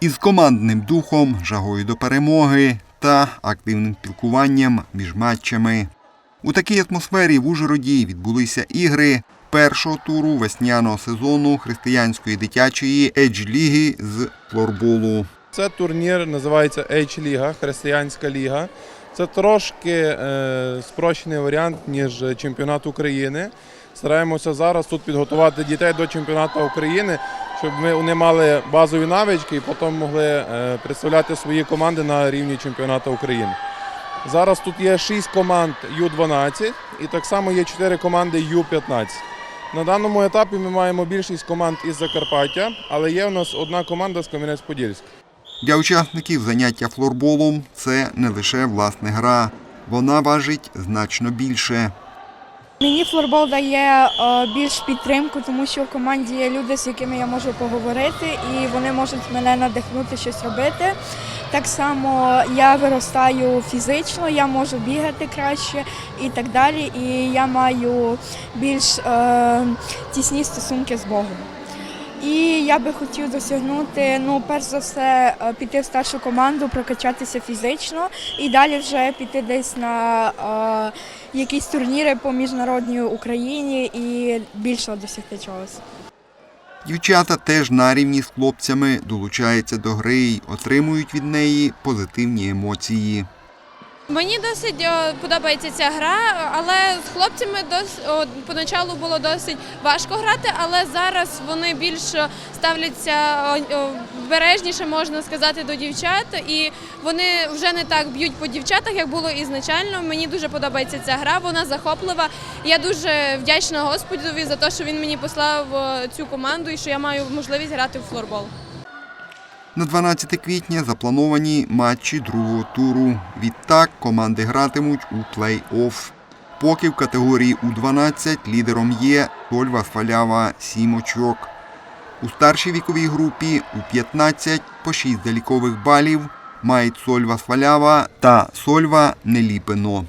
із командним духом, жагою до перемоги та активним спілкуванням між матчами. У такій атмосфері в Ужгороді відбулися ігри першого туру весняного сезону християнської дитячої едж-ліги з флорболу. Це турнір називається H-ліга, християнська ліга. Це трошки е, спрощений варіант, ніж чемпіонат України. Стараємося зараз тут підготувати дітей до чемпіонату України, щоб ми, вони мали базові навички і потім могли е, представляти свої команди на рівні чемпіонату України. Зараз тут є 6 команд Ю-12 і так само є 4 команди Ю-15. На даному етапі ми маємо більшість команд із Закарпаття, але є у нас одна команда з Кам'янець-Подільська. Для учасників заняття флорболом це не лише власне гра, вона важить значно більше. Мені флорбол дає е, більш підтримку, тому що в команді є люди, з якими я можу поговорити, і вони можуть мене надихнути щось робити. Так само я виростаю фізично, я можу бігати краще і так далі. І я маю більш е, тісні стосунки з Богом. І я би хотів досягнути, ну, перш за все, е, піти в старшу команду, прокачатися фізично і далі вже піти десь на е, якісь турніри по міжнародній Україні і більше досягти чогось. Дівчата теж на рівні з хлопцями долучаються до гри й отримують від неї позитивні емоції. Мені досить подобається ця гра, але з хлопцями дос, поначалу було досить важко грати, але зараз вони більш ставляться бережніше, можна сказати, до дівчат, і вони вже не так б'ють по дівчатах, як було ізначально. Мені дуже подобається ця гра, вона захоплива. Я дуже вдячна Господові за те, що він мені послав цю команду і що я маю можливість грати в флорбол. На 12 квітня заплановані матчі другого туру. Відтак команди гратимуть у плей-офф. Поки в категорії У-12 лідером є Сольва Свалява 7 очок. У старшій віковій групі У-15 по 6 залікових балів мають Сольва Свалява та Сольва Неліпино.